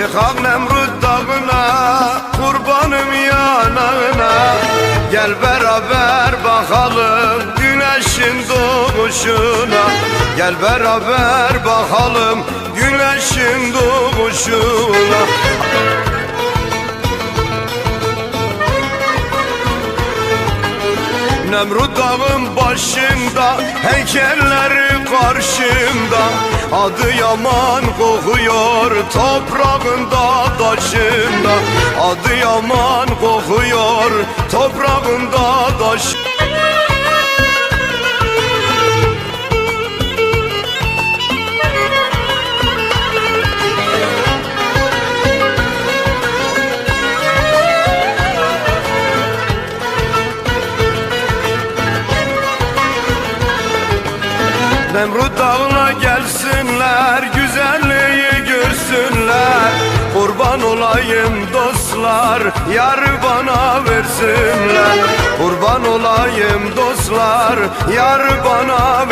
Çıkak Nemrut dağına Kurbanım yanağına. Gel beraber bakalım Güneşin doğuşuna. Gel beraber bakalım Güneşin doğuşuna. Nemrut dağın başında Heykelleri karşımda Adı yaman kokuyor Toprağında taşında. Adı yaman kokuyor Toprağında taş Nemrut dağına gelsinler Güzelliği görsünler. Kurban olayım dostlar Yar bana versinler. Kurban olayım dostlar Yar bana versinler